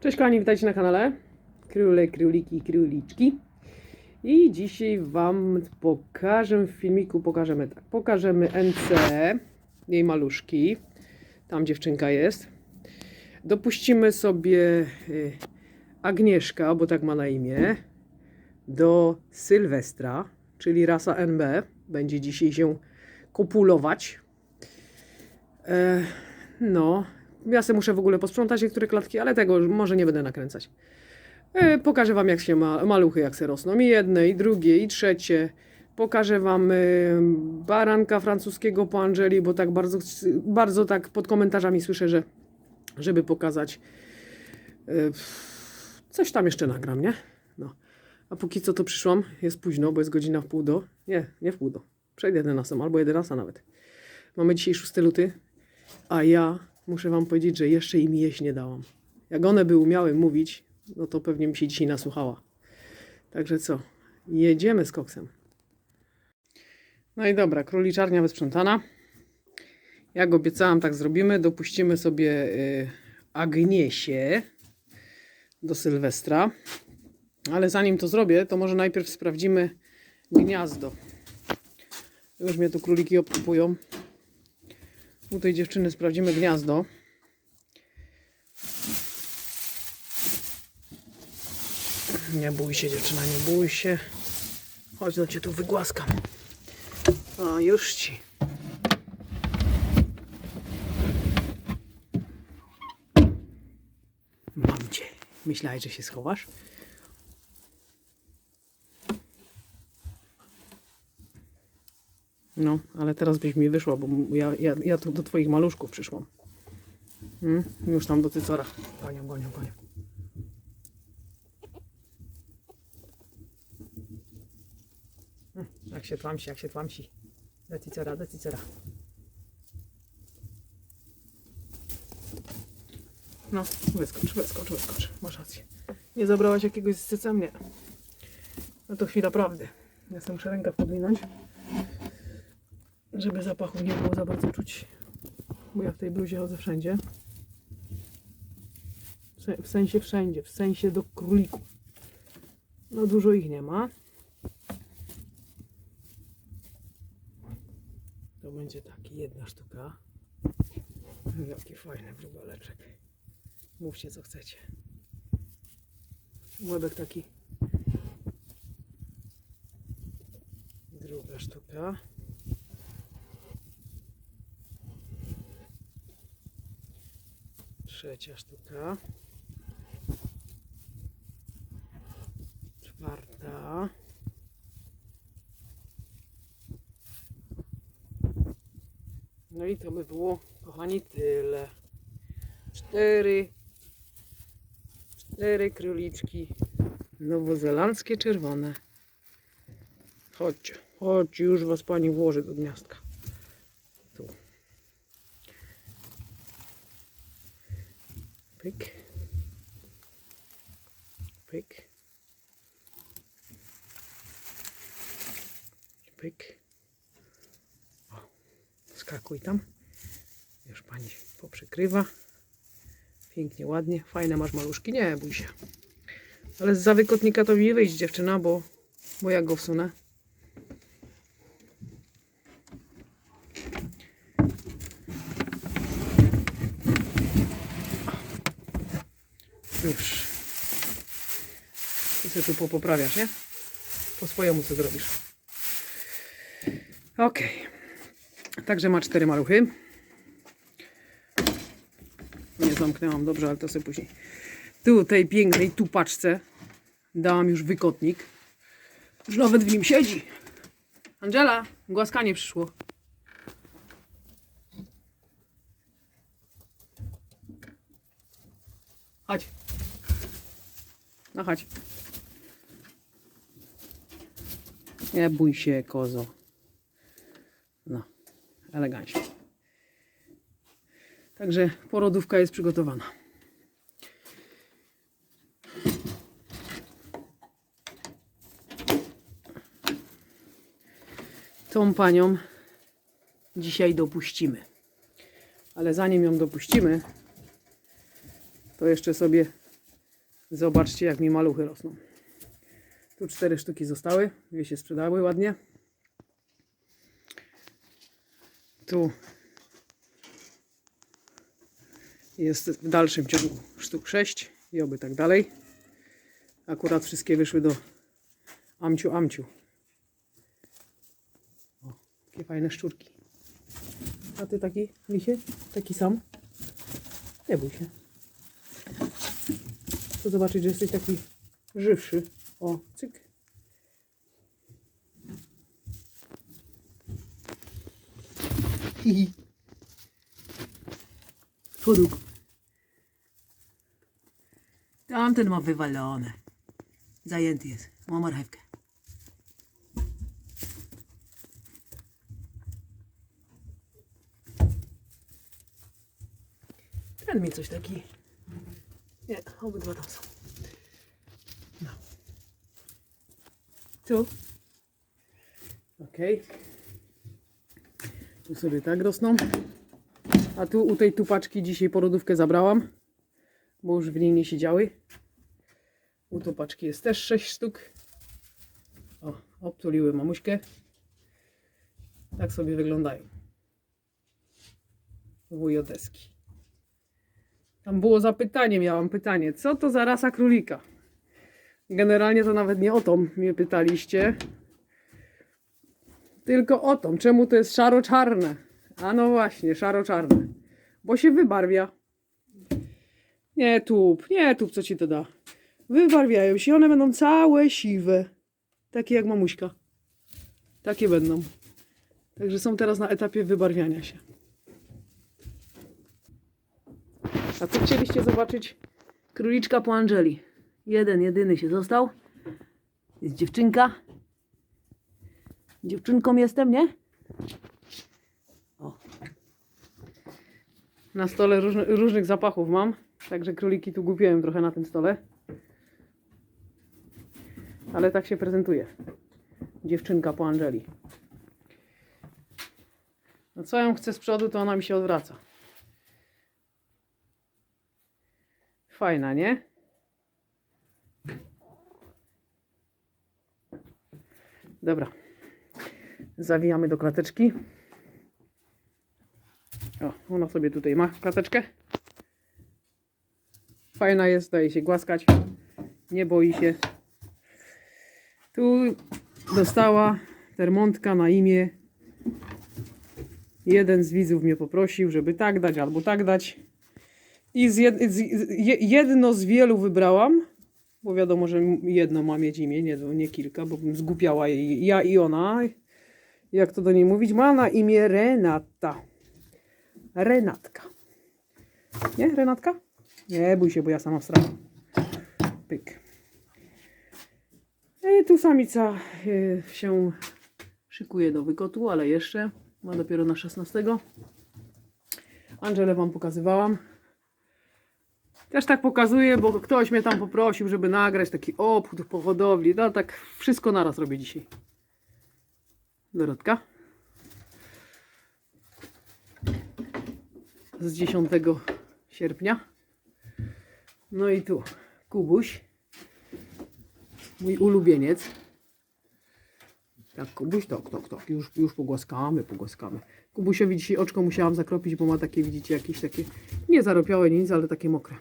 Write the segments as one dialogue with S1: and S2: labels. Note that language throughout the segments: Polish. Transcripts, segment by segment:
S1: Cześć kochani, witajcie na kanale. Króle, króliki, króliczki. I dzisiaj Wam pokażę w filmiku, pokażemy tak. Pokażemy NC, jej maluszki. Tam dziewczynka jest. Dopuścimy sobie y, Agnieszka, bo tak ma na imię Do Sylwestra, czyli rasa NB Będzie dzisiaj się kopulować. E, No, ja sobie muszę w ogóle posprzątać niektóre klatki, ale tego może nie będę nakręcać. E, pokażę Wam, jak się ma maluchy, jak se rosną. I jedne, i drugie, i trzecie. Pokażę Wam e, baranka francuskiego po Angeli, bo tak bardzo, bardzo tak pod komentarzami słyszę, że żeby pokazać. E, coś tam jeszcze nagram, nie? No. A póki co to przyszłam, jest późno, bo jest godzina w pół do. Nie, nie w pół do. Przed 11 albo 11 nawet. Mamy dzisiaj 6 luty, a ja muszę wam powiedzieć, że jeszcze im jeść nie dałam. Jak one by umiały mówić, no to pewnie mi się dzisiaj nasłuchała. Także co? Jedziemy z koksem. No i dobra, króliczarnia wysprzątana. Jak obiecałam, tak zrobimy. Dopuścimy sobie y, Agniesię do Sylwestra. Ale zanim to zrobię, to może najpierw sprawdzimy gniazdo. Już mnie tu króliki obkupują. U tej dziewczyny sprawdzimy gniazdo. Nie bój się dziewczyna, nie bój się. Chodź, no cię tu wygłaskam. O, już ci. Mam cię. Myślałeś, że się schowasz? No, ale teraz byś mi wyszła, bo ja, ja, ja tu do twoich maluszków przyszłam. Hmm? Już tam do cycora. Gonią, gonią, gonią. Hmm, Jak się tłamsi, jak się tłamsi. Do cycora, do cycora. No, wyskocz, wyskocz, wyskocz. Masz rację. Nie zabrałaś jakiegoś z cycem? Nie. No to chwila prawdy. Ja sobie muszę rękę podwinąć żeby zapachu nie było za bardzo czuć, bo ja w tej bluzie chodzę wszędzie. W sensie wszędzie, w sensie do królików. No dużo ich nie ma. To będzie taki jedna sztuka. Jaki fajny wróbeleczek. Mówcie co chcecie. Łebek taki. Druga sztuka. Trzecia sztuka. Czwarta. No i to by było, kochani, tyle. Cztery. Cztery króliczki. Nowozelandzkie czerwone. Chodźcie, chodźcie, już was pani włoży do gniazdka. Tu. Pyk. Pyk. Pyk. O, skakuj tam. Już pani poprzykrywa. Pięknie, ładnie. Fajne masz maluszki. Nie bój się. Ale z wykotnika to mi wyjść dziewczyna, bo, bo ja go wsunę. Już. I sobie tu popoprawiasz, nie? Po swojemu co zrobisz. Okej. Także ma cztery maluchy. Nie zamknęłam dobrze, ale to sobie później. Tu tej pięknej tupaczce dałam już wykotnik. Już nawet w nim siedzi. Angela, głaskanie przyszło. Chodź. No chodź. Nie bój się, kozo. Elegancznie. Także porodówka jest przygotowana. Tą panią dzisiaj dopuścimy. Ale zanim ją dopuścimy, to jeszcze sobie Zobaczcie, jak mi maluchy rosną. Tu cztery sztuki zostały. Dwie się sprzedały ładnie. Tu jest w dalszym ciągu sztuk 6 i oby tak dalej. Akurat wszystkie wyszły do amciu amciu. O, takie fajne szczurki. A ty taki, Lisie? Taki sam? Nie bój się. Chcę zobaczyć, że jesteś taki żywszy. O, cyk. Hihi. Człowiek. Tamten ma wywalone. Zajęty jest. Ma marchewkę. Ten mi coś taki. Nie, obydwa tam są. No. Tu. Okej. Tu sobie tak rosną. A tu u tej tupaczki dzisiaj porodówkę zabrałam, bo już w niej nie siedziały. U tupaczki jest też 6 sztuk. O, obtuliły mamuśkę. Tak sobie wyglądają. Wujodeski. Tam było zapytanie, miałam pytanie, co to za rasa królika? Generalnie to nawet nie o to mnie pytaliście, tylko o to, czemu to jest szaro-czarne. A no właśnie, szaro-czarne. Bo się wybarwia. Nie tup, nie tup, co ci to da. Wybarwiają się, one będą całe siwe. Takie jak mamuśka. Takie będą. Także są teraz na etapie wybarwiania się. A co chcieliście zobaczyć? Króliczka po Angeli. Jeden, jedyny się został. Jest dziewczynka. Dziewczynką jestem, nie? O. Na stole różny, różnych zapachów mam. Także króliki tu gubiłem trochę na tym stole. Ale tak się prezentuje. Dziewczynka po Angeli. No co ją chce z przodu, to ona mi się odwraca. Fajna, nie? Dobra. Zawijamy do klateczki. O, ona sobie tutaj ma klateczkę. Fajna jest, daje się głaskać. Nie boi się. Tu dostała termontka na imię. Jeden z widzów mnie poprosił, żeby tak dać albo tak dać. I z jed, z, je, jedno z wielu wybrałam, bo wiadomo, że jedno ma mieć imię, nie, nie kilka, bo bym zgupiała jej, ja i ona. Jak to do niej mówić? Ma na imię Renata. Renatka. Nie, Renatka? Nie bój się, bo ja sama wstałam. Pyk. I tu samica y, się szykuje do wykotu, ale jeszcze ma dopiero na 16. Angelę Wam pokazywałam. Też tak pokazuję, bo ktoś mnie tam poprosił, żeby nagrać taki obchód po hodowli. No tak wszystko naraz robię dzisiaj. Dorotka. Z 10 sierpnia. No i tu Kubuś. Mój ulubieniec. Tak, Kubuś, tak, tak, tak. Już, już pogłaskamy, pogłaskamy. Kubusiowi dzisiaj oczko musiałam zakropić, bo ma takie, widzicie, jakieś takie nie zaropiałe nic, ale takie mokre.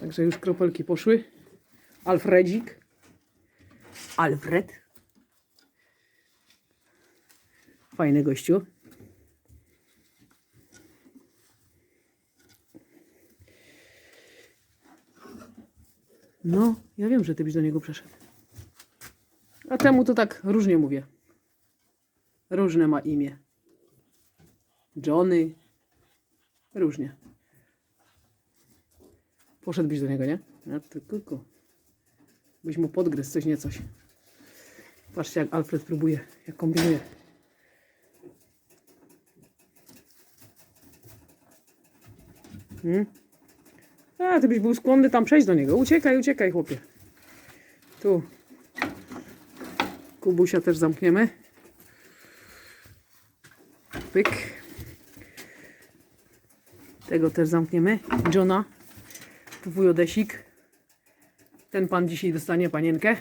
S1: Także już kropelki poszły. Alfredzik. Alfred. Fajny gościu. No, ja wiem, że ty byś do niego przeszedł. A temu to tak różnie mówię. Różne ma imię. Johnny. Różnie. Poszedłbyś do niego, nie? A ty kuku. Byś mu podgryzł coś nie coś. Patrzcie jak Alfred próbuje, jak kombinuje. Hmm? A, ty byś był skłonny tam przejść do niego. Uciekaj, uciekaj, chłopie. Tu. Kubusia też zamkniemy. Pyk. Tego też zamkniemy. Johna. Tu wujodesik. Ten pan dzisiaj dostanie panienkę.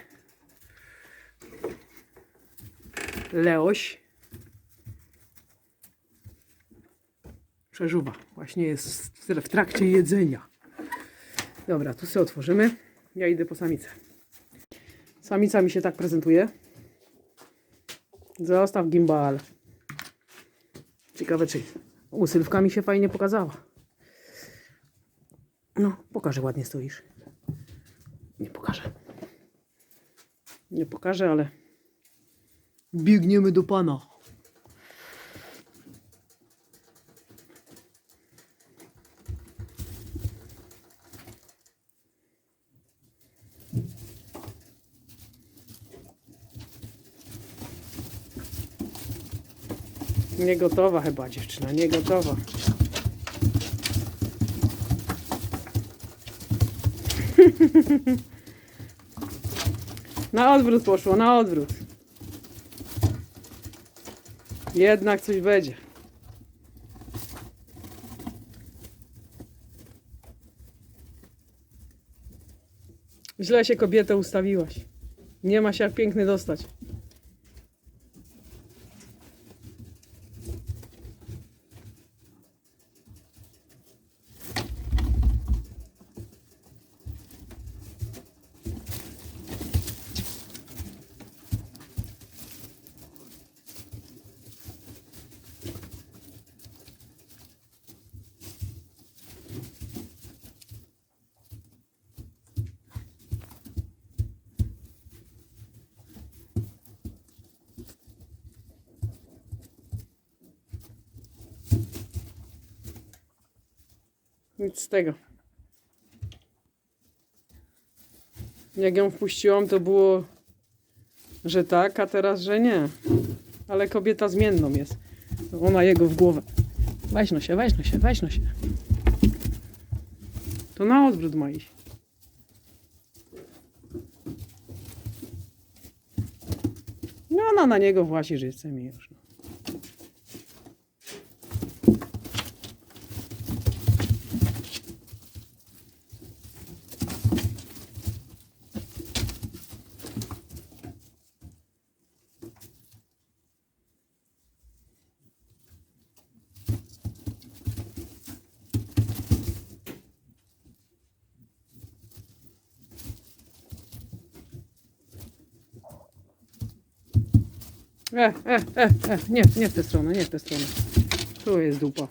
S1: Leoś. Przeżuwa. Właśnie jest w trakcie jedzenia. Dobra, tu sobie otworzymy. Ja idę po samicę. Samica mi się tak prezentuje. Zostaw gimbal. Ciekawe, czy usylwka mi się fajnie pokazała. No, pokażę, ładnie stoisz. Nie pokażę. Nie pokażę, ale biegniemy do pana. Nie gotowa chyba dziewczyna, nie gotowa. Na odwrót poszło, na odwrót. Jednak coś będzie. Źle się kobietę ustawiłaś. Nie ma się jak piękny dostać. Nic z tego. Jak ją wpuściłam, to było, że tak, a teraz, że nie. Ale kobieta zmienną jest. Ona jego w głowę. Weź no się, weź no się, weź no się. To na odwrót ma iść. No ona na niego włazi żywcem i już. E, e, e, e, nie, nie w tę stronę, nie w tę stronę. Tu jest dupa.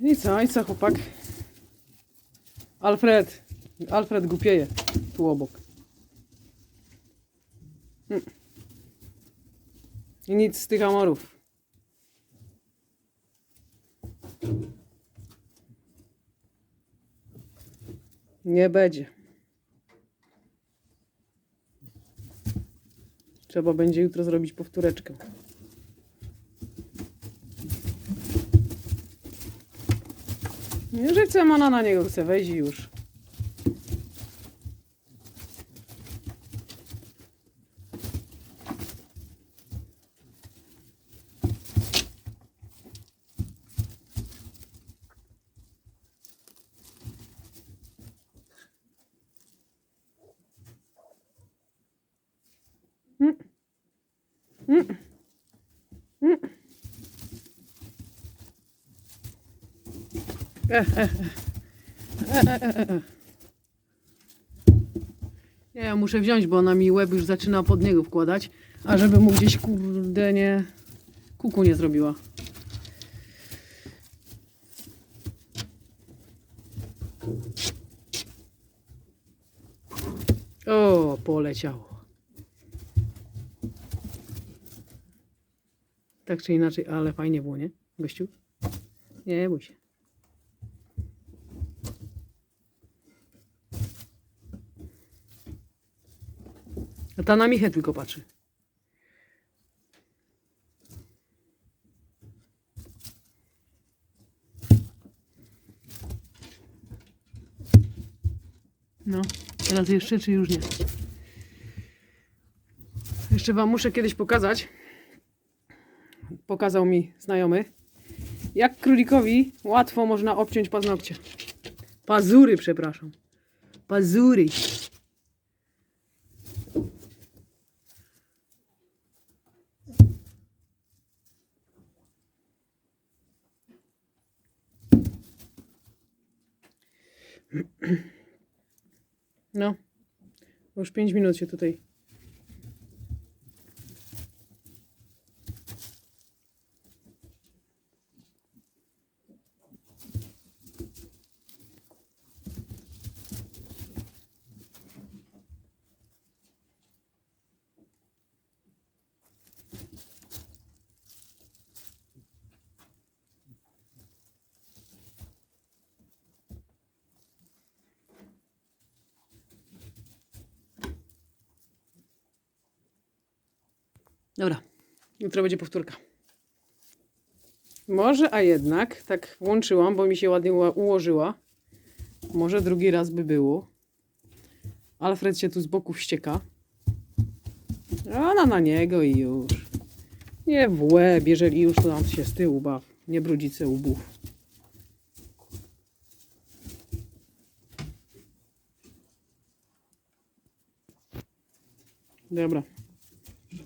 S1: I co, i co chłopak? Alfred, Alfred głupieje, tu obok. Mm. I nic z tych amorów. Nie będzie. Trzeba będzie jutro zrobić powtóreczkę. Że chce, ona na niego chce wejść już. E, e, e. E, e, e, e. Nie, ja muszę wziąć, bo ona mi łeb już zaczyna pod niego wkładać, a żeby mu gdzieś kurde nie kuku nie zrobiła. O, poleciało. Tak czy inaczej, ale fajnie było, nie? Gościu? Nie bój się. Ta na Michę tylko patrzy. No, teraz jeszcze czy już nie? Jeszcze Wam muszę kiedyś pokazać. Pokazał mi znajomy. Jak królikowi łatwo można obciąć paznokcie. Pazury, przepraszam. Pazury. No. Już 5 minut się tutaj. Dobra. Jutro będzie powtórka. Może, a jednak, tak włączyłam, bo mi się ładnie ułożyła. Może drugi raz by było. Alfred się tu z boku wścieka. A ona na niego i już. Nie w łeb, jeżeli już to tam się z tyłu baw. Nie brudzice łbów. Dobra.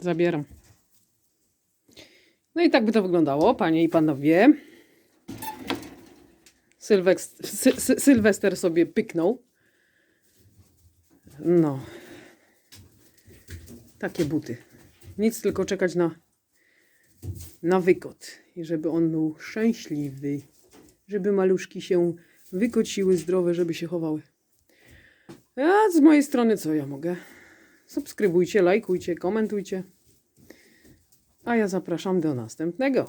S1: Zabieram. No i tak by to wyglądało, panie i panowie. Sylwekst- sy- sy- Sylwester sobie pyknął. No. Takie buty. Nic, tylko czekać na, na wykot. I żeby on był szczęśliwy. Żeby maluszki się wykociły zdrowe, żeby się chowały. A z mojej strony co ja mogę? Subskrybujcie, lajkujcie, komentujcie. A ja zapraszam do następnego.